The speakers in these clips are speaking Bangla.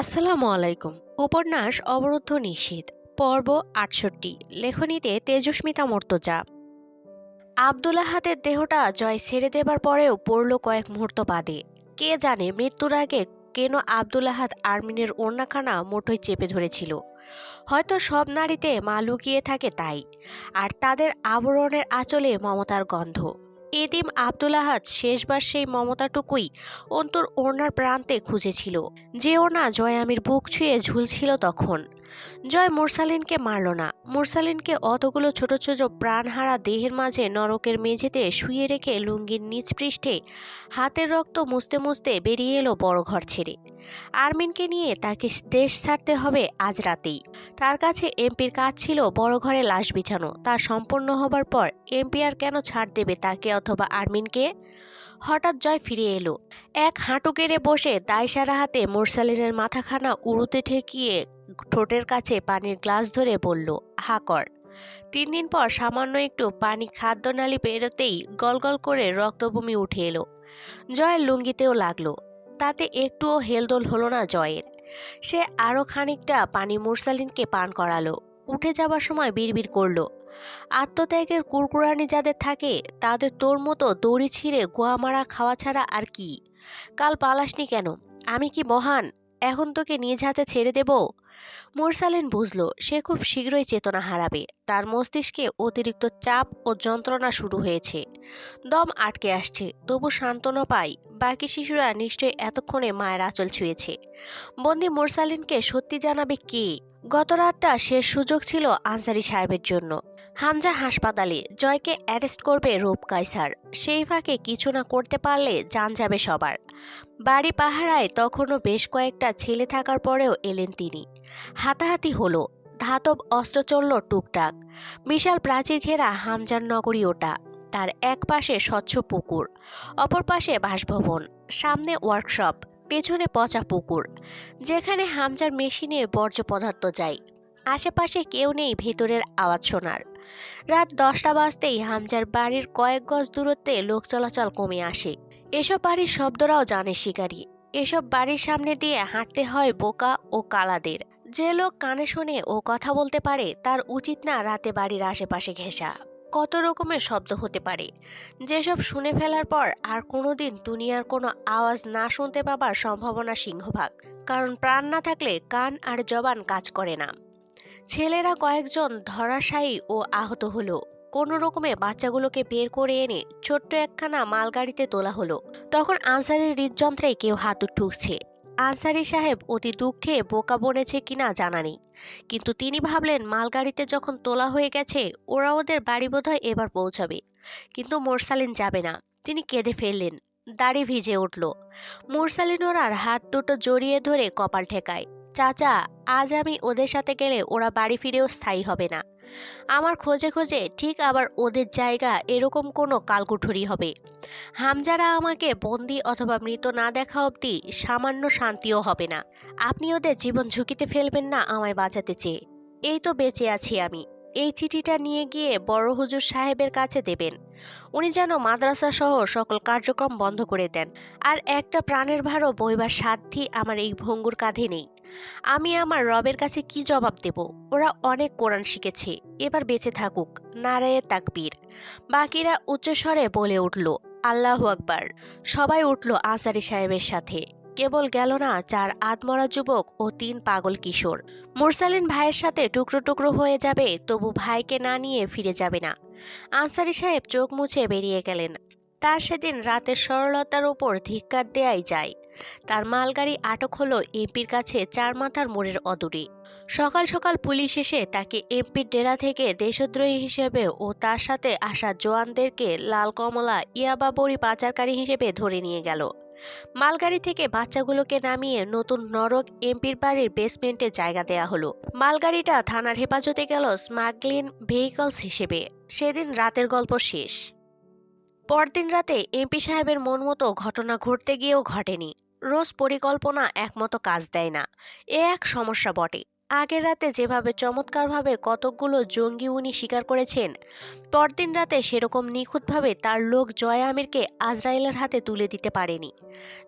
আসসালামু আলাইকুম। উপন্যাস অবরুদ্ধ নিষেধ, পর্ব আটষট্টি, লেখনীতে তেজস্মিতা মর্তজা। আবদুল্লাহ হাতের দেহটা জয় ছেড়ে দেবার পরেও পড়ল কয়েক মুহূর্ত বাদে। কে জানে মৃত্যুর আগে কেন আবদুল্লাহাত আর্মিনের ওড়নাখানা মুঠোয় চেপে ধরেছিল। হয়তো সব নারীতে মা লুকিয়ে থাকে তাই, আর তাদের আবরণের আঁচলে মমতার গন্ধ। এদিম আবদুল্লাহাত শেষবার সেই মমতাটুকুই অন্তর ওড়নার প্রান্তে খুঁজেছিল। যে ওনা জয়ামির বুক ছুঁয়ে ঝুলছিল তখন। জয় মুরসালিনকে মারল না। মুরসালিনকে অতগুলো ছোট ছোট প্রাণহারা দেহের মাঝে নরকের মেঝেতে শুয়ে রেখে লুঙ্গির নিচ পৃষ্ঠে হাতের রক্ত মুছতে মুছতে বেরিয়ে এলো বড় ঘর ছেড়ে। আরমিনকে নিয়ে তাকে দেশ ছাড়তে হবে আজ রাতেই। তার কাছে এমপির কাজ ছিল বড় ঘরে লাশ বিছানো। তা সম্পন্ন হবার পর এমপি আর কেন ছাড় দেবে তাকে অথবা আরমিনকে? হঠাৎ জয় ফিরে এলো। এক হাঁটু কেড়ে বসে দায়সারা হাতে মোরসালিনের মাথাখানা উড়ুতে ঠেকিয়ে ঠোঁটের কাছে পানির গ্লাস ধরে বলল, হা, কর। তিন দিন পর সামান্য একটু পানি খাদ্যনালী বেরোতেই গলগল করে রক্তভূমি উঠে এলো। জয়ের লুঙ্গিতেও লাগল। তাতে একটুও হেলদোল হলো না জয়ের। সে আরও খানিকটা পানি মুরসালিনকে পান করালো। উঠে যাবার সময় বিড়বিড় করল। আত্মত্যাগের কুরকুরানি যাদের থাকে, তাদের তোর মতো দড়ি ছিঁড়ে গোয়া মারা খাওয়া ছাড়া আর কি? কাল পালাসনি কেন? আমি কি মহান? এখন তোকে নিজ হাতে ছেড়ে দেব? মুরসালিন বুঝল, সে খুব শীঘ্রই চেতনা হারাবে। তার মস্তিষ্কে অতিরিক্ত চাপ ও যন্ত্রণা শুরু হয়েছে। দম আটকে আসছে, তবু সান্ত্বনা পাই। বাকি শিশুরা নিশ্চয়ই এতক্ষণে মায়ের আঁচল ছুঁয়েছে। বন্দি মুরসালিনকে সত্যি জানাবে কে? গত রাতটা শেষ সুযোগ ছিল আনসারি সাহেবের জন্য। হামজা হাসপাতালে জয়কে অ্যারেস্ট করবে রূপ কাইসার সেই ফাঁকে কিছু না করতে পারলে যান যাবে সবার। বাড়ি পাহারায় তখনও বেশ কয়েকটা ছেলে থাকার পরেও এলেন তিনি। হাতাহাতি হলো, ধাতব অস্ত্র চলল টুকটাক। বিশাল প্রাচীর ঘেরা হামজার নগরী ওটা। তার এক পাশে স্বচ্ছ পুকুর, অপর পাশে বাসভবন, সামনে ওয়ার্কশপ, পেছনে পচা পুকুর, যেখানে হামজার মেশিনে বর্জ্য পদার্থ যায়। আশেপাশে কেউ নেই ভেতরের আওয়াজ শোনার। রাত দশটা বাজতেই হামজার বাড়ির কয়েক গজ দূরত্বে লোক চলাচল কমে আসে। এসব বাড়ির শব্দরাও জানে শিকারী। এসব বাড়ির সামনে দিয়ে হাঁটতে হয় বোকা ও কালাদের। যে লোক কানে শুনে ও কথা বলতে পারে, তার উচিত না রাতে বাড়ির আশেপাশে ঘেঁষা। কত রকমের শব্দ হতে পারে। যেসব শুনে ফেলার পর আর কোনোদিন দুনিয়ার কোনো আওয়াজ না শুনতে পাবার সম্ভাবনা সিংহভাগ। কারণ প্রাণ না থাকলে কান আর জবান কাজ করে না। ছেলেরা কয়েকজন ধরাশায়ী ও আহত হলো। কোনো রকমে বাচ্চাগুলোকে বের করে এনে ছোট্ট একখানা মালগাড়িতে তোলা হলো। তখন আনসারের হৃদযন্ত্রে কেউ হাত ঠুকছে। আনসারি সাহেব অতি দুঃখে বোকা বনেছে কিনা জানা নেই। কিন্তু তিনি ভাবলেন, মালগাড়িতে যখন তোলা হয়ে গেছে, ওরা ওদের বাড়ি বোধহয় এবার পৌঁছাবে। কিন্তু মোরসালিন যাবে না। তিনি কেঁদে ফেললেন। দাড়ি ভিজে উঠল। মোরসালিন ওরার হাত দুটো জড়িয়ে ধরে কপাল ঠেকায়। চাচা, আজ আমি ওদের সাথে গেলে ওরা বাড়ি ফিরেও স্থায়ী হবে না। আমার খোঁজে খোঁজে ঠিক আবার ওদের জায়গা এরকম কোনো কালকুঠুরি হবে। হামজারা আমাকে বন্দি অথবা মৃত না দেখা অবধি সামান্য শান্তিও হবে না। আপনি ওদের জীবন ঝুঁকিতে ফেলবেন না আমায় বাঁচাতে চেয়ে। এই তো বেঁচে আছি আমি। এই চিঠিটা নিয়ে গিয়ে বড় হুজুর সাহেবের কাছে দেবেন। উনি যেন মাদ্রাসা সহ সকল কার্যক্রম বন্ধ করে দেন। আর একটা প্রাণের ভারও বইবার সাধ্যই আমার এই ভঙ্গুর কাঁধে নেই। আমি আমার রবের কাছে কি জবাব দেব? ওরা অনেক কোরআন শিখেছে। এবার বেঁচে থাকুক, নারায়ে তাকবীর। বাকিরা উচ্চস্বরে বলে উঠল, আল্লাহ আকবার। সবাই উঠল আসারি সাহেবের সাথে। কেবল গেল না চার আদমরা যুবক ও তিন পাগল কিশোর। মুরসালিন ভাইয়ের সাথে টুকরো টুকরো হয়ে যাবে, তবু ভাইকে না নিয়ে ফিরে যাবে না। আনসারি সাহেব চোখ মুছে বেরিয়ে গেলেন। তার সেদিন রাতের সরলতার ওপর ধিক্কার দেয়াই যায়। তার মালগাড়ি আটক হলো এমপির কাছে চার মাথার মোড়ের অদূরে। সকাল সকাল পুলিশ এসে তাকে এমপির ডেরা থেকে দেশদ্রোহী হিসেবে ও তার সাথে আসা জওয়ানদেরকে লাল কমলা, ইয়াবা বড়ি পাচারকারী হিসেবে ধরে নিয়ে গেল। মালগাড়ি থেকে বাচ্চাগুলোকে নামিয়ে নতুন নরক এমপির বাড়ির বেসমেন্টে জায়গা দেয়া হলো। মালগাড়িটা থানার হেফাজতে গেল স্মাগলিং ভেহিকলস হিসেবে। সেদিন রাতের গল্প শেষ। পরদিন রাতে এমপি সাহেবের মন মতো ঘটনা ঘটতে গিয়েও ঘটেনি। রোজ পরিকল্পনা একমতো কাজ দেয় না। এ এক সমস্যা বটে। আগের রাতে যেভাবে চমৎকারভাবে কতকগুলো জঙ্গি উনি শিকার করেছেন, পরদিন রাতে সেরকম নিখুঁতভাবে তার লোক জয় আমিরকে আজরাইলের হাতে তুলে দিতে পারেনি।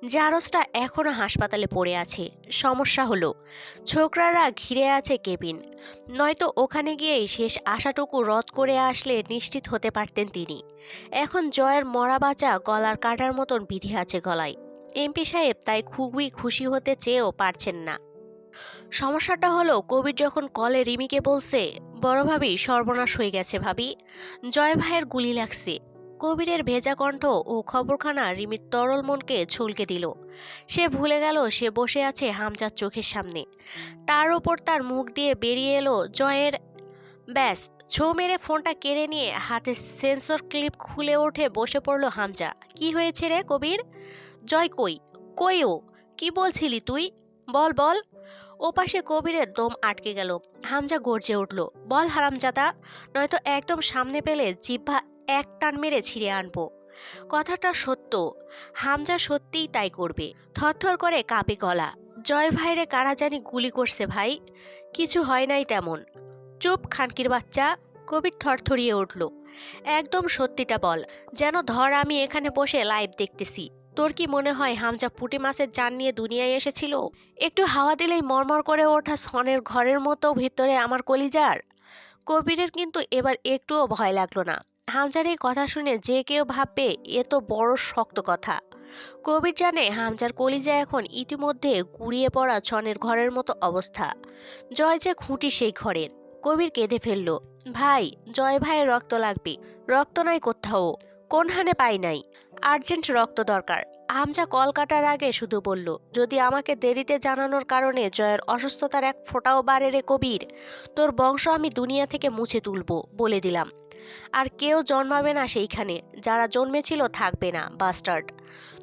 জারসটা এখনও হাসপাতালে পড়ে আছে। সমস্যা হলো, ছোকরারা ঘিরে আছে কেবিন। নয়তো ওখানে গিয়েই শেষ আশাটুকু রদ করে আসলে নিশ্চিত হতে পারতেন তিনি। এখন জয়ের মরা বাঁচা গলার কাটার মতন বিধি আছে গলায়। এমপি সাহেব তাই খুবই খুশি হতে চেয়েও পারছেন না। সমস্যাটা হলো, কবির যখন কলে রিমিকে বলছে, বড় ভাবি, সর্বনাশ হয়ে গেছে ভাবি। জয় ভাইয়ের গুলি লাগছে। কবিরের ভেজা কণ্ঠ ও খবরখানা রিমির তরল মনকে ছলকে দিল। সে ভুলে গেল, সে বসে আছে হামজার চোখের সামনে। তার ওপর তার মুখ দিয়ে বেরিয়ে এলো জয়ের, ব্যাস, ছো মেরে ফোনটা কেড়ে নিয়ে হাতে সেন্সর ক্লিপ খুলে উঠে বসে পড়ল হামজা। কি হয়েছে রে কবির? জয় কই? কই ও? কি বলছিলি তুই? বল বল। ওপাশে কবিরের দম আটকে গেল। হামজা গর্জে উঠল, বল হারামজাদা, নয়তো একদম সামনে পেলে জিহ্বা এক টান মেরে ছিঁড়ে আনব। কথাটা সত্য, হামজা সত্যিই তাই করবে। থরথর করে কাঁপে গলা, জয় ভাইরে কারা জানি গুলি করছে ভাই? কিছু হয় নাই তেমন। চুপ খানকির বাচ্চা, কবির থরথরিয়ে উঠল, একদম সত্যিটা বল, যেন ধর আমি এখানে বসে লাইভ দেখতেছি। তোর কি মনে হয় হামজা পুঁটি মাছের জান নিয়ে দুনিয়ায় এসেছিল? একটু হাওয়া দিলেই মরমর করে ওঠা সনের ঘরের মতো ভিতরে আমার কলিজার। কবিরের কিন্তু এবার একটুও ভয় লাগল না। হামজার এই কথা শুনে যে কেউ ভাববে, এ তো বড় শক্ত কথা। কবির জানে হামজার কলিজা এখন ইতিমধ্যে গুড়িয়ে পড়া ছনের ঘরের মতো অবস্থা। জয় যে খুঁটি সেই ঘরের। কবির কেঁদে ফেলল, ভাই, জয় ভাইয়ের রক্ত লাগবে। রক্ত নাই কোথাও। কোন হানে পাই নাই। আর্জেন্ট রক্ত দরকার। আমজা কল কাটার আগে শুধু বলল, যদি আমাকে দেরিতে জানানোর কারণে জয়ের অসুস্থতার এক ফোঁটাও বাড়ে রে কবির, তোর বংশ আমি দুনিয়া থেকে মুছে তুলব, বলে দিলাম। আর কেউ জন্মাবে না সেইখানে, যারা জন্মেছিল থাকবে না বাস্টার্ড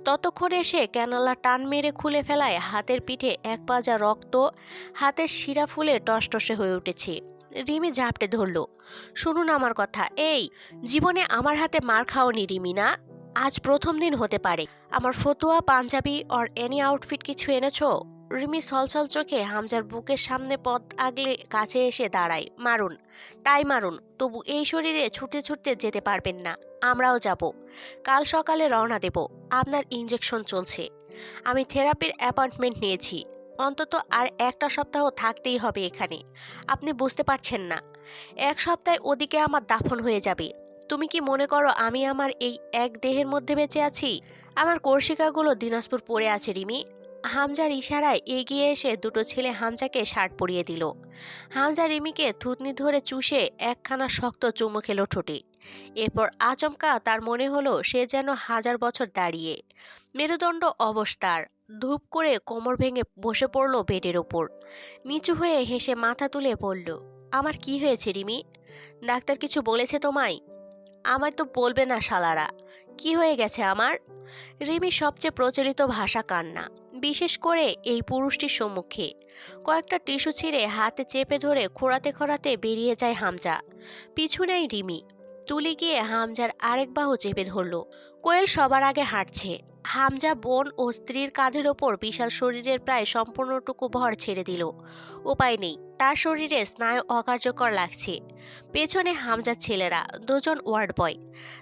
ততক্ষণে সে ক্যানালা টান মেরে খুলে ফেলায় হাতের পিঠে এক পাজা রক্ত, হাতের শিরা ফুলে টসটসে হয়ে উঠেছে। রিমি ঝাপটে ধরল, শুনুন আমার কথা, এই, জীবনে আমার হাতে মার খাওনি রিমি, না? আজ প্রথম দিন হতে পারে। আমার ফতুয়া, পাঞ্জাবি অর এনি আউটফিট কিছু এনেছো? রিমি সলসল চোখে হামজার বুকের সামনে পথ আগলে কাছে এসে দাঁড়ায়। মারুন, তাই মারুন, তবু এই শরীরে ছুটে ছুটতে যেতে পারবেন না। আমরাও যাব। কাল সকালে রওনা দেব। আপনার ইঞ্জেকশন চলছে। আমি থেরাপির অ্যাপয়েন্টমেন্ট নিয়েছি। অন্তত আর একটা সপ্তাহ থাকতেই হবে এখানে। আপনি বুঝতে পারছেন না। এক সপ্তাহে ওদিকে আমার দাফন হয়ে যাবে। তুমি কি মনে করো আমি আমার এই এক দেহের মধ্যে বেঁচে আছি? আমার কর্ষিকাগুলো দিনাজপুর পড়ে আছে, রিমি। হামজার ইশারায় এগিয়ে এসে দুটো ছেলে হামজাকে শার্ট পরিয়ে দিল। হামজা রিমিকে থুতনি ধরে চুষে একখানা শক্ত চুমু খেলো ঠোঁটে। এরপর আচমকা তার মনে হলো সে যেন হাজার বছর দাঁড়িয়ে। মেরুদণ্ড অবস্থার, ধূপ করে কোমর ভেঙে বসে পড়ল বেডের ওপর। নিচু হয়ে হেসে মাথা তুলে পড়ল আমার কি হয়েছে, রিমি? ডাক্তার কিছু বলেছে তোমায়? আমায় তো বলবে না শালারা। কি হয়ে গেছে আমার? রিমি সবচেয়ে প্রচলিত ভাষা কান্না। বিশেষ করে এই পুরুষটির সম্মুখে। কয়েকটা টিস্যু ছিঁড়ে হাতে চেপে ধরে খোঁড়াতে খোঁড়াতে বেরিয়ে যায় হামজা। পিছু নেই রিমি। তুলি গিয়ে হামজার আরেক বাহু চেপে ধরল। কোয়েল সবার আগে হাঁটছে। হামজা বোন ও স্ত্রীর কাঁধের ওপর বিশাল শরীরের প্রায় সম্পূর্ণটুকু ভর ছেড়ে দিল। উপায় নেই, তার শরীরে স্নায়ু অকার্যকর লাগছে। পেছনে হামজার ছেলেরা, দুজন ওয়ার্ড বয়।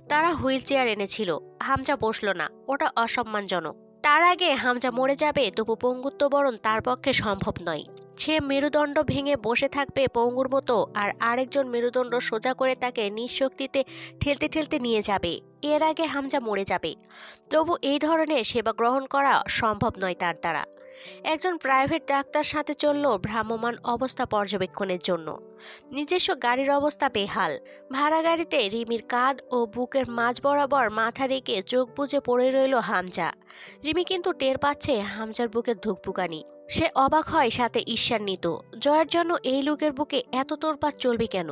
তারা হুইল চেয়ার এনেছিল। হামজা বসল না, ওটা অসম্মানজনক। তার আগে হামজা মরে যাবে তবু পঙ্গুত্ব বরণ তার পক্ষে সম্ভব নয়। সে মেরুদণ্ড ভেঙে বসে থাকবে পঙ্গুর মতো আর আরেকজন মেরুদণ্ড সোজা করে তাকে নিঃশক্তিতে ঠেলতে ঠেলতে নিয়ে যাবে। এর আগে হামজা মরে যাবে। তবু এই ধরনের সেবা গ্রহণ করা সম্ভব নয় তার দ্বারা। একজন প্রাইভেট ডাক্তার সাথে চলল ভ্রাম্যমাণ অবস্থা পর্যবেক্ষণের জন্য। নিজস্ব গাড়ির অবস্থা বেহাল। ভাড়া গাড়িতে রিমির কাঁধ ও বুকের মাঝ বরাবর মাথা রেখে চোখ বুজে পড়ে রইল হামজা। রিমি কিন্তু টের পাচ্ছে হামজার বুকের ধুকপুকানি সে অবাক হয় সাথে ঈর্ষান্বিত। জয়ের জন্য এই লোকের বুকে এত তোরপাত চলবে কেন?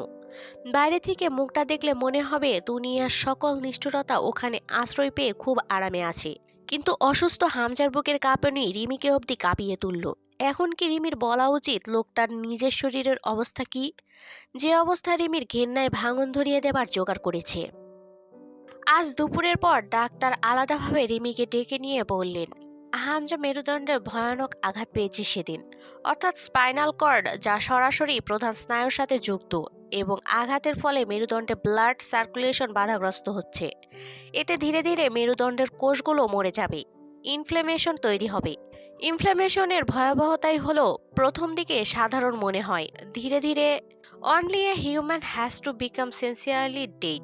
বাইরে থেকে মুখটা দেখলে মনে হবে দুনিয়ার সকল নিষ্ঠুরতা ওখানে আশ্রয় পেয়ে খুব আরামে আছে। কিন্তু অসুস্থ হামজার বুকের কাঁপানি রিমিকে অবধি কাঁপিয়ে তুলল। এখন কি রিমির বলা উচিত লোকটার নিজের শরীরের অবস্থা কি? যে অবস্থা রিমির ঘেন্নায় ভাঙন ধরিয়ে দেবার জোগাড় করেছে। আজ দুপুরের পর ডাক্তার আলাদাভাবে রিমিকে ডেকে নিয়ে বললেন, হামজা মেরুদণ্ডের ভয়ানক আঘাত পেয়েছে সেদিন। অর্থাৎ স্পাইনাল কর্ড যা সরাসরি প্রধান স্নায়ুর সাথে যুক্ত। এবং আঘাতের ফলে মেরুদণ্ডে ব্লাড সার্কুলেশন বাধাগ্রস্ত হচ্ছে। এতে ধীরে ধীরে মেরুদণ্ডের কোষগুলো মরে যাবে। ইনফ্লেমেশন তৈরি হবে। ইনফ্লেমেশনের ভয়াবহতাই হলো, প্রথম দিকে সাধারণ মনে হয়। ধীরে ধীরে only a human has to become sensorially dead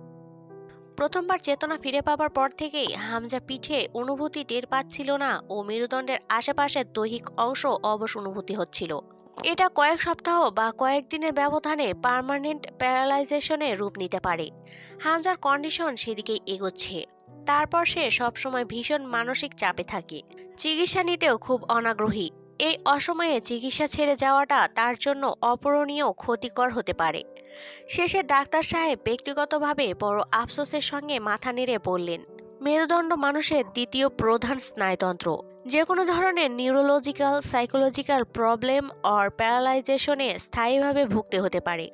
প্রথমবার চেতনা ফিরে পাবার পর থেকেই হামজা পিঠে অনুভূতি টের পাচ্ছিল না ও মেরুদণ্ডের আশেপাশের দৈহিক অংশ অবশ অনুভূতি হচ্ছিল। এটা কয়েক সপ্তাহ বা কয়েকদিনের ব্যবধানে পার্মানেন্ট প্যারালাইজেশনের রূপ নিতে পারে। হামজার কন্ডিশন সেদিকে এগোচ্ছে। তারপর সে সবসময় ভীষণ মানসিক চাপে থাকে। চিকিৎসা নিতেও খুব অনাগ্রহী। এই অসময়ে চিকিৎসা ছেড়ে যাওয়াটা তার জন্য অপূরণীয় ক্ষতিকর হতে পারে। শেষে ডাক্তার সাহেব ব্যক্তিগতভাবে বড় আফসোসের সঙ্গে মাথা নেড়ে বললেন মেরুদণ্ড মানুষের দ্বিতীয় প্রধান স্নায়ুতন্ত্র। যে কোনো ধরনের নিউরোলজিক্যাল, সাইকোলজিক্যাল প্রবলেম অর প্যারালাইজেশনে স্থায়ীভাবে ভুগতে হতে পারে।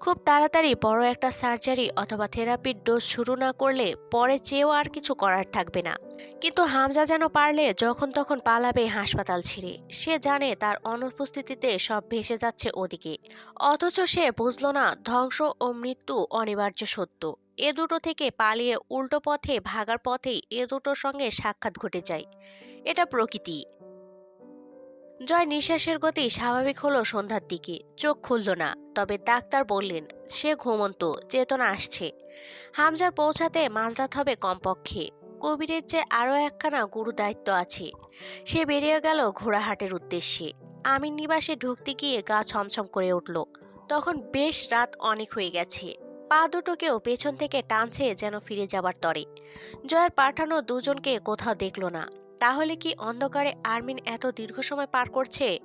খুব তাড়াতাড়ি বড় একটা সার্জারি অথবা থেরাপির ডোজ শুরু না করলে পরে চেয়েও আর কিছু করার থাকবে না। কিন্তু হামজা যেন পারলে যখন তখন পালাবে হাসপাতাল ছেড়ে। সে জানে তার অনুপস্থিতিতে সব ভেসে যাচ্ছে ওদিকে। অথচ সে বুঝল না, ধ্বংস ও মৃত্যু অনিবার্য সত্য। এ দুটো থেকে পালিয়ে উল্টো পথে ভাগার পথেই এ দুটোর সঙ্গে সাক্ষাৎ ঘটে যায়। এটা প্রকৃতি। জয় নিঃশ্বাসের গতি স্বাভাবিক হলো সন্ধ্যার দিকে। চোখ খুলল না, তবে ডাক্তার বললেন, সে ঘুমন্ত, চেতনা আসছে। হামজার পৌঁছাতে মাঝরাত হবে কমপক্ষে। কবিরের যে আরও একখানা গুরু দায়িত্ব আছে, সে বেরিয়ে গেল ঘোড়াহাটের উদ্দেশ্যে। আমিন নিবাসে ঢুকতে গিয়ে গা ছমছম করে উঠল। তখন বেশ রাত অনেক হয়ে গেছে। পা দুটোকেও পেছন থেকে টানছে যেন ফিরে যাবার তরে। জয়ের পাঠানো দুজনকে কোথাও দেখল না। তাহলে কি অন্ধকারে আর্মিন এত দীর্ঘ সময় পার করছে?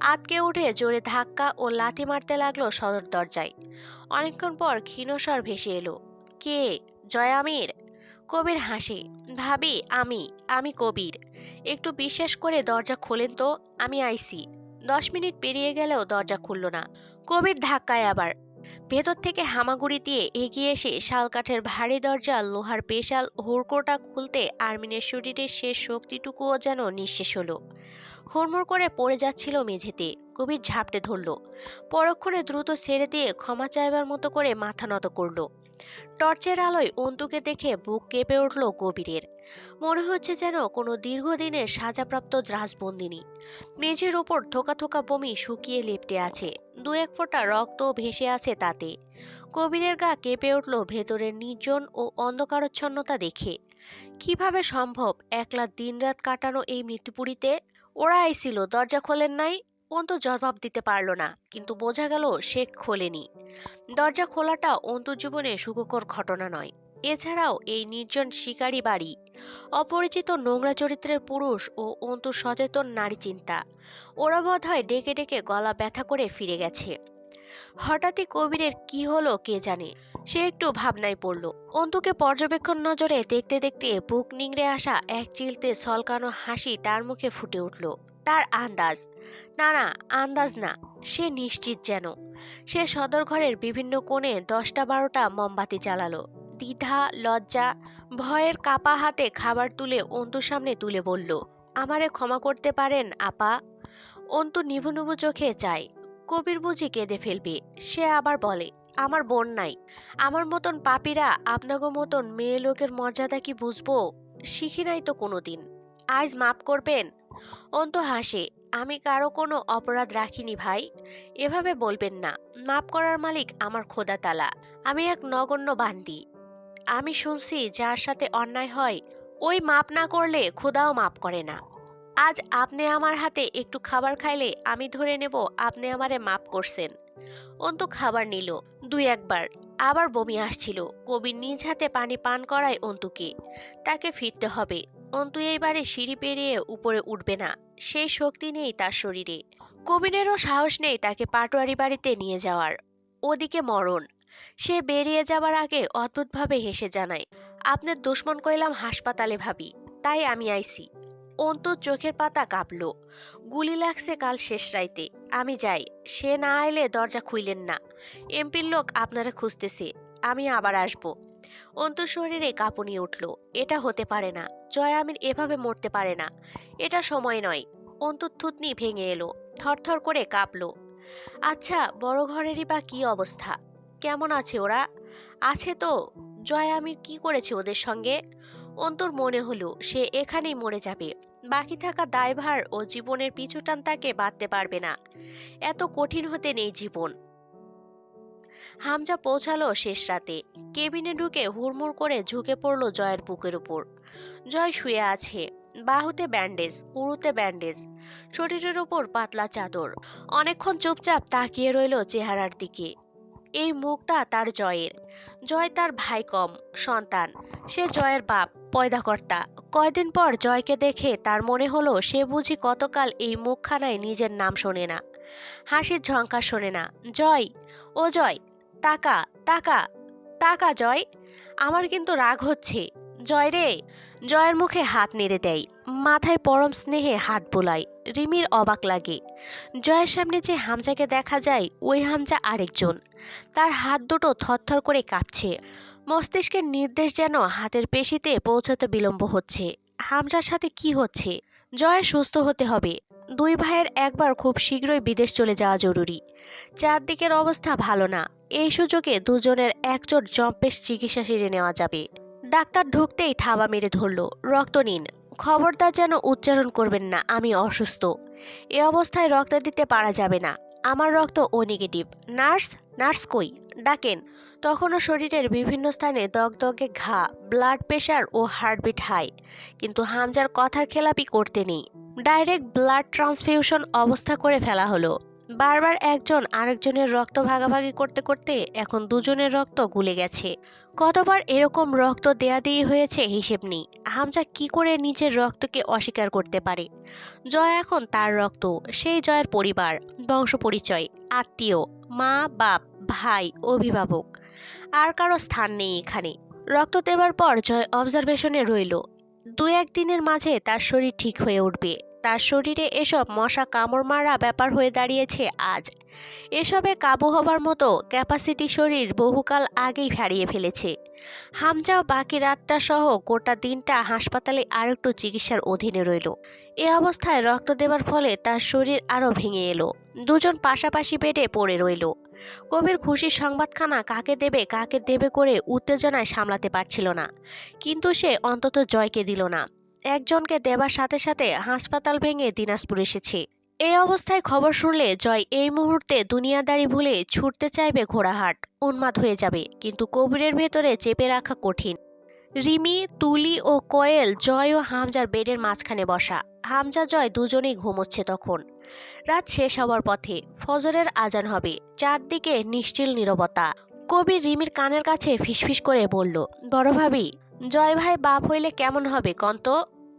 আতকে উঠে জোরে ধাক্কা ও লাথি মারতে লাগল সদর দরজায়। অনেকক্ষণ পর ক্ষীণস্বর ভেসে এলো, কে? জয় আমির? কবির হাসি, ভাবি, আমি আমি কবির। একটু বিশ্বাস করে দরজা খোলেন তো, আমি আইসি। দশ মিনিট পেরিয়ে গেলেও দরজা খুলল না। কবির ধাক্কায় আবার ভেতর থেকে হামাগুড়ি দিয়ে এগিয়ে এসে শালকাঠের ভারী দরজা, লোহার পেশাল, হুড়কোটা খুলতে আর্মিনের শরীরের শেষ শক্তিটুকুও যেন নিঃশেষ হলো। হুড়মুড় করে পড়ে যাচ্ছিল মেঝেতে। কবির ঝাপটে ধরল। পরক্ষণে দ্রুত ছেড়ে দিয়ে ক্ষমা চাইবার মতো করে মাথা নত করল। টর্চের আলোয় অন্তুকে দেখে বুক কেঁপে উঠল কবিরের। মনে হচ্ছে যেন কোনো দীর্ঘদিনের সাজাপ্রাপ্ত রাজবন্দিনী মেঝের ওপর থোকা থোকা বমি শুকিয়ে লেপটে আছে। দু এক ফোঁটা রক্ত ভেসে আছে তাতে। কবিরের গা কেঁপে উঠল ভেতরের নির্জন ও অন্ধকারচ্ছন্নতা দেখে। কীভাবে সম্ভব একলা দিনরাত কাটানো এই মৃত্যুপুরীতে? ওরা আইছিল, দরজা খোলেন নাই, অন্তু জবাব দিতে পারল না, কিন্তু বোঝা গেল সে খোলেনি। দরজা খোলাটা অন্তুর জীবনে সুখকর ঘটনা নয়। এছাড়াও এই নির্জন শিকারী বাড়ি, অপরিচিত নোংরা চরিত্রের পুরুষ ও অন্তু সচেতন নারী চিন্তা। ওরা বোধ হয় ডেকে ডেকে গলা ব্যথা করে ফিরে গেছে। হঠাৎই কবিরের কি হলো কে জানে? সে একটু ভাবনায় পড়ল। অন্তুকে পর্যবেক্ষণ নজরে দেখতে দেখতে বুক নিংড়ে আসা এক চিলতে সলকানো হাসি তার মুখে ফুটে উঠল। তার আন্দাজ। না না, আন্দাজ না, সে নিশ্চিত যেন। সে সদর ঘরের বিভিন্ন কোণে দশটা বারোটা মোমবাতি চালালো দ্বিধা, লজ্জা, ভয়ের কাপা হাতে খাবার তুলে অন্তুর সামনে তুলে বলল, আমারে ক্ষমা করতে পারেন, আপা। অন্তু নিভু নিভু চোখে চায়। কবির বুঝি কেঁদে ফেলবে। সে আবার বলে, আমার বোন নাই। আমার মতন পাপীরা আপনাগো মতন মেয়ে লোকের মর্যাদা কি বুঝব? শিখি নাই তো কোনোদিন। আজ মাপ করবেন? অন্ত হাসে, আমি কারও কোনো অপরাধ রাখিনি ভাই। এভাবে বলবেন না। মাপ করার মালিক আমার খোদা তালা। আমি এক নগণ্য বান্দি। আমি শুনছি যার সাথে অন্যায় হয়, ওই মাপ না করলে খোদাও মাপ করে না। আজ আপনি আমার হাতে একটু খাবার খাইলে আমি ধরে নেব আপনি আমারে মাপ করছেন। অন্তু খাবার নিল, দুই একবার। আবার বমি আসছিল। কবির নিজ হাতে পানি পান করায় অন্তুকে। তাকে ফিরতে হবে। অন্তু এইবারে সিঁড়ি পেরিয়ে উপরে উঠবে না। সেই শক্তি নেই তার শরীরে। কবিনেরও সাহস নেই তাকে পাটোয়ারি বাড়িতে নিয়ে যাওয়ার। ওদিকে মরণ। সে বেরিয়ে যাবার আগে অদ্ভুতভাবে হেসে জানায়, আপনার দুশ্মন কইলাম হাসপাতালে ভাবি, তাই আমি আইছি। অন্তু চোখের পাতা কাঁপল। গুলি লাগছে কাল শেষ রাইতে। আমি যাই। সে না এলে দরজা খুইলেন না। এমপির লোক আপনারা খুঁজতেছে। আমি আবার আসব। অন্তর শরীরে কাঁপুনি উঠল। এটা হতে পারে না। জয় আমির এভাবে মরতে পারে না। এটা সময় নয়। অন্তর থুতনি ভেঙে এলো। থরথর করে কাঁপল। আচ্ছা বড় ঘরেরই বা কি অবস্থা? কেমন আছে ওরা? আছে তো। জয় আমির কি করেছে ওদের সঙ্গে? অন্তর মনে হলো, সে এখানেই মরে যাবে। বাকি থাকা দায়ভার ও জীবনের পিছুটান তাকে বাঁধতে পারবে না। এত কঠিন হতে নেই জীবন। হামজা পৌঁছালো শেষ রাতে। কেবিনে ঢুকে হুড়মুড় করে ঝুঁকে পড়ল জয়ের বুকের উপর। জয় শুয়ে আছে। বাহুতে ব্যান্ডেজ, উড়ুতে ব্যান্ডেজ। শরীরের উপর পাতলা চাদর। অনেকক্ষণ চুপচাপ তাকিয়ে রইল চেহারার দিকে। এই মুখটা তার জয়ের। জয় তার ভাই কম, সন্তান। সে জয়ের বাপ, পয়দাকর্তা। কয়দিন পর জয়কে দেখে তার মনে হলো সে বুঝি কতকাল এই মুখখানায় নিজের নাম শোনে না। হাসির ঝঙ্কা শোনে না। জয়, ও জয়, তাকা তাকা তাকা জয়, আমার কিন্তু রাগ হচ্ছে। জয় রে, জয়ের মুখে হাত নেড়ে দেয়, মাথায় পরম স্নেহে হাত বোলায়, রিমির অবাক লাগে। জয়ের সামনে যে হামজাকে দেখা যায়, ওই হামজা আরেকজন তার হাত দুটো থরথর করে কাঁপছে। মস্তিষ্কের নির্দেশ যেন হাতের পেশিতে পৌঁছাতে বিলম্ব হচ্ছে। হামজার সাথে কি হচ্ছে? জয় সুস্থ হতে হবে। দুই ভাইয়ের একবার খুব শীঘ্রই বিদেশ চলে যাওয়া জরুরি। চারদিকের অবস্থা ভালো না। এই সুযোগে দুজনের একজোট জম্পেশ চিকিৎসা সেরে নেওয়া যাবে। ডাক্তার ঢুকতেই থাবা মেরে ধরল। রক্ত নিন। খবরদার যেন উচ্চারণ করবেন না, আমি অসুস্থ। এ অবস্থায় রক্ত দিতে পারা যাবে না। আমার রক্ত ও নেগেটিভ নার্স নার্স কই? ডাকেন। তখনও শরীরের বিভিন্ন স্থানে দগদগে ঘা ব্লাড প্রেশার ও হার্টবিট হাই কিন্তু হামজার কথার খেলাপি করতে নেই। ডাইরেক্ট ব্লাড ট্রান্সফিউশন অবস্থা করে ফেলা হলো। বারবার একজন আরেকজনের রক্ত ভাগাভাগি করতে করতে এখন দুজনের রক্ত গুলে গেছে। কতবার এরকম রক্ত দেয়া দিয়ে হয়েছে হিসেব নেই। হামজা কি করে নিজের রক্তকে অস্বীকার করতে পারে? জয় এখন তার রক্ত, সেই জয়ের পরিবার, বংশ পরিচয়, আত্মীয়, মা, বাপ, ভাই, অভিভাবক। আর কারও স্থান নেই এখানে। রক্ত দেবার পর জয় অবজারভেশনে রইল। দু একদিনের মাঝে তার শরীর ঠিক হয়ে উঠবে। তার শরীরে এসব মশা কামড় মারা ব্যাপার হয়ে দাঁড়িয়েছে আজ। এসবে কাবু হবার মতো ক্যাপাসিটি শরীর বহুকাল আগেই হারিয়ে ফেলেছে। হামজাও বাকি রাতটা সহ গোটা দিনটা হাসপাতালে আরেকটু চিকিৎসার অধীনে রইল। এ অবস্থায় রক্ত দেবার ফলে তার শরীর আরও ভেঙে এলো। দুজন পাশাপাশি বেডে পড়ে রইল। কবির খুশির সংবাদখানা কাকে দেবে কাকে দেবে করে উত্তেজনায় সামলাতে পারছিল না। কিন্তু সে অন্তত জয়কে দিল না। একজনকে দেবার সাথে সাথে হাসপাতাল ভেঙে দিনাজপুর এসেছে। এই অবস্থায় খবর শুনলে জয় এই মুহূর্তে দুনিয়াদারি ভুলে ছুটতে চাইবে ঘোড়াহাট, উন্মাদ হয়ে যাবে, কিন্তু কবিরের ভেতরে চেপে রাখা কঠিন। রিমি, তুলি ও কোয়েল, জয় ও হামজার বেডের মাঝখানে বসা। হামজা, জয় দুজনেই ঘুমোচ্ছে তখন। রাত শেষ হওয়ার পথে ফজরের আজান হবে, চারদিকে নিশ্চিল নীরবতা। কবি রিমির কানের কাছে ফিসফিস করে বলল, বড় ভাবি জয় ভাই বাপ হইলে কেমন হবে, কন্ত?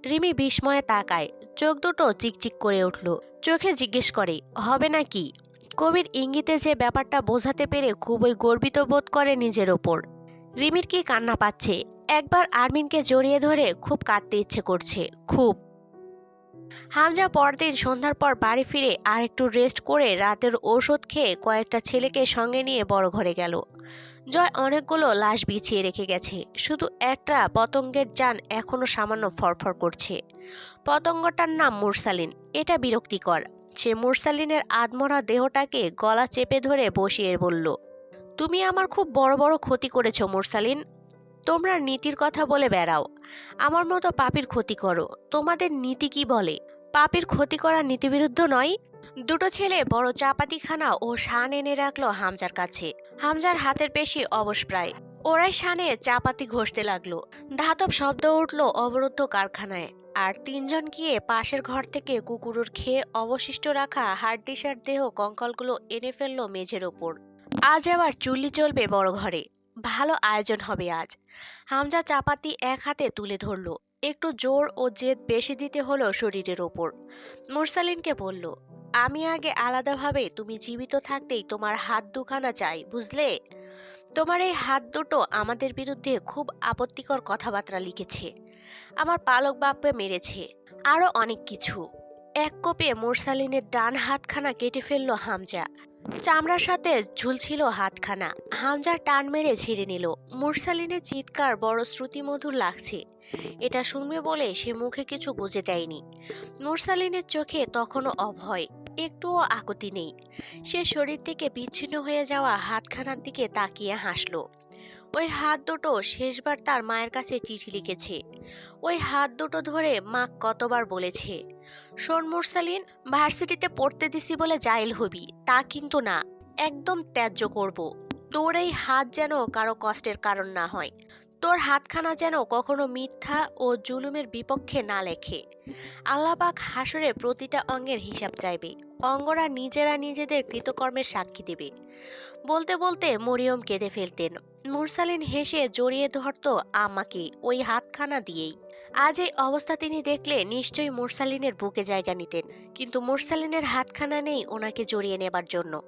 রিমি বিস্ময়ে তাকায়, চোখ দুটো চিকচিক করে উঠল। চোখে জিজ্ঞেস করে, হবে না কি কবির ইঙ্গিতে যে ব্যাপারটা বোঝাতে পেরে খুবই গর্বিত বোধ করে নিজের ওপর। রিমির কি কান্না পাচ্ছে? একবার আরমিনকে জড়িয়ে ধরে খুব কাঁদতে ইচ্ছে করছে, খুব। হামজা পরদিন সন্ধ্যার পর বাড়ি ফিরে আর একটু রেস্ট করে রাতের ওষুধ খেয়ে কয়েকটা ছেলেকে সঙ্গে নিয়ে বড় ঘরে গেল। জয় অনেকগুলো লাশ বিছিয়ে রেখে গেছে। শুধু একটা পতঙ্গের যান এখনও সামান্য ফরফর করছে। পতঙ্গটার নাম মুরসালিন। এটা বিরক্তিকর। সে মুরসালিনের আদমরা দেহটাকে গলা চেপে ধরে বসিয়ে বলল, তুমি আমার খুব বড় বড় ক্ষতি করেছ মুরসালিন। তোমরা নীতির কথা বলে বেড়াও। আমার মতো পাপির ক্ষতি করো। তোমাদের নীতি কি বলে? পাপির ক্ষতি করা নীতিবিরুদ্ধ নয় দুটো ছেলে, বড় চাপাতিখানা ও শান এনে রাখল হামজার কাছে। হামজার হাতের পেশি অবশ প্রায় ওরাই শানে চাপাতি ঘষতে লাগল। ধাতব শব্দ উঠল অবরুদ্ধ কারখানায়। আর তিনজন গিয়ে পাশের ঘর থেকে কুকুরের খেয়ে অবশিষ্ট রাখা হাড্ডিসার দেহ কঙ্কালগুলো এনে ফেলল মেঝের ওপর। আজ আবার চুল্লি চলবে বড় ঘরে। ভালো আয়োজন হবে আজ। হামজা চাপাতি এক হাতে তুলে ধরলো। একটু জোর ও জেদ বেশি দিতে হলো শরীরের ওপর। মুরসালিনকে বলল আমি আগে আলাদাভাবে তুমি জীবিত থাকতেই তোমার হাত দুখানা চাই, বুঝলে? তোমার এই হাত দুটো আমাদের বিরুদ্ধে খুব আপত্তিকর কথাবার্তা লিখেছে। আমার পালক বাপকে মেরেছে আরও অনেক কিছু। এক কোপে মুরসালিনের ডান হাতখানা কেটে ফেলল হামজা। চামড়ার সাথে ঝুলছিল হাতখানা। হামজা টান মেরে ছিঁড়ে নিল। মুরসালিনের চিৎকার বড় শ্রুতিমধুর লাগছে। এটা শুনবে বলে সে মুখে কিছু বুঝে দেয়নি। মুরসালিনের চোখে তখনও অভয়। একটুও আকুতি নেই। সে শরীর থেকে বিচ্ছিন্ন হয়ে যাওয়া হাতখানার দিকে তাকিয়ে হাসল। ওই হাত দুটো শেষবার তার মায়ের কাছে চিঠি লিখেছে। ওই হাত দুটো ধরে মা কতবার বলেছে, শোন মুরসালিন, ভার্সিটিতে পড়তে দিছি বলে জাইল হবি, তা কিন্তু না, একদম ত্যায্য করব। তোর এই হাত যেন কারও কষ্টের কারণ না হয়। তোর হাতখানা যেন কখনো মিথ্যা ও জুলুমের বিপক্ষে না লেখে। আল্লাপাক হাসরে প্রতিটা অঙ্গের হিসাব চাইবে। অঙ্গরা নিজেরা নিজেদের কৃতকর্মের সাক্ষী দেবে। বলতে বলতে মরিয়ম কেঁদে ফেলতেন। মুরসালিন হেসে জড়িয়ে ধরত আমাকে ওই হাতখানা দিয়েই। আজ এই অবস্থা তিনি দেখলে নিশ্চয়ই মুরসালিনের বুকে জায়গা নিতেন। কিন্তু মুরসালিনের হাতখানা নেই ওনাকে জড়িয়ে নেবার জন্য।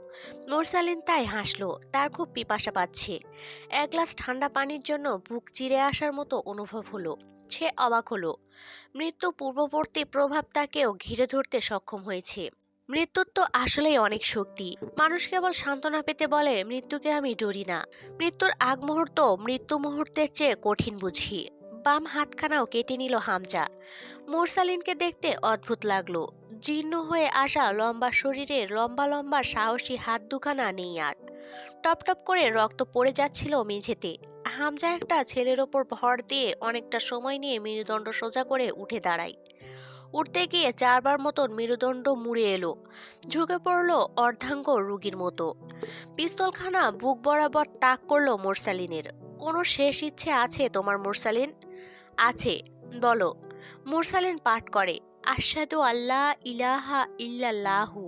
মুরসালিন তাই হাসলো, তার খুব পিপাসা পাচ্ছে। এক গ্লাস ঠান্ডা পানির জন্য বুক চিরে আসার মতো অনুভব হলো। সে অবাক হলো। মৃত্যু পূর্ববর্তী প্রভাব তাকেও ঘিরে ধরতে সক্ষম হয়েছে। মৃত্যুর তো আসলেই অনেক শক্তি। মানুষ কেবল সান্ত্বনা পেতে বলে, মৃত্যুকে আমি ডরি না। মৃত্যুর আগ মুহূর্ত মৃত্যু মুহূর্তের চেয়ে কঠিন বুঝি। বাম হাতখানাও কেটে নিল হামজা। মুরসালিনকে দেখতে অদ্ভুত লাগল। জীর্ণ হয়ে আসা লম্বা শরীরের লম্বা লম্বা সাহসী হাত দুখানা নেই আর। টপ টপ করে রক্ত পড়ে যাচ্ছিল মেঝেতে। হামজা একটা ছেলের ওপর ভর দিয়ে অনেকটা সময় নিয়ে মেরুদণ্ড সোজা করে উঠে দাঁড়ায়। উঠতে গিয়ে চারবার মতন মেরুদণ্ড মুড়ে এলো। ঝুঁকে পড়ল অর্ধাঙ্গ রুগীর মতো। পিস্তলখানা বুক বরাবর তাক করল মোরসালিনের। কোনো শেষ ইচ্ছে আছে তোমার মুরসালিন? আছে, বলো। মুরসালিন পাঠ করে, আশহাদু আল্লাহ ইলাহা ইল্লাল্লাহু,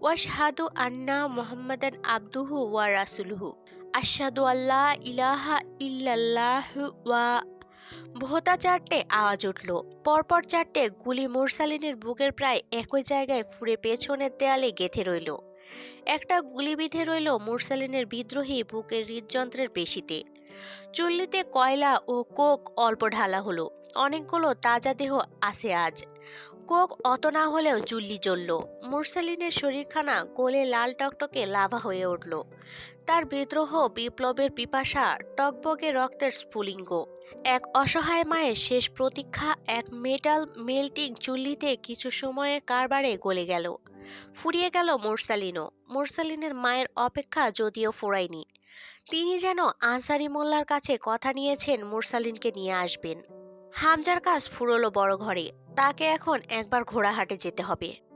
ওয়াশহাদু আন্না মুহাম্মাদান আব্দুহু ওয়া রাসুলহু, আশহাদু আল্লাহ ইলাহা ইল্লাল্লাহু ওয়া ভোতা চারটে আওয়াজ উঠল। পরপর চারটে গুলি মুরসালিনের বুকের প্রায় একই জায়গায় ফুরে পেছনের দেয়ালে গেঁথে রইল। একটা গুলি বিঁধে রইল মুরসালিনের বিদ্রোহী বুকের হৃদযন্ত্রের পেশিতে। চুল্লিতে কয়লা ও কোক অল্প ঢালা হলো। অনেকগুলো তাজা দেহ আসে আজ। কোক অত না হলেও চুল্লি জ্বলল। মুরসালিনের শরীরখানা গোলে লাল টকটকে লাভা হয়ে উঠল। তার বিদ্রোহ, বিপ্লবের পিপাসা, টকবগে রক্তের স্ফুলিঙ্গ। এক অসহায় মায়ের শেষ প্রতীক্ষা, এক মেটাল মেল্টিং চুল্লিতে কিছু সময়ের কারবারে গলে গেল। ফুরিয়ে গেল মুরসালিনও। মুরসালিনের মায়ের অপেক্ষা যদিও ফুরায়নি। তিনি যেন আনসারি মোল্লার কাছে কথা নিয়েছেন, মুরসালিনকে নিয়ে আসবেন। হামজার কাজ ফুরলো বড় ঘরে। তাকে এখন একবার ঘোড়াহাটে যেতে হবে।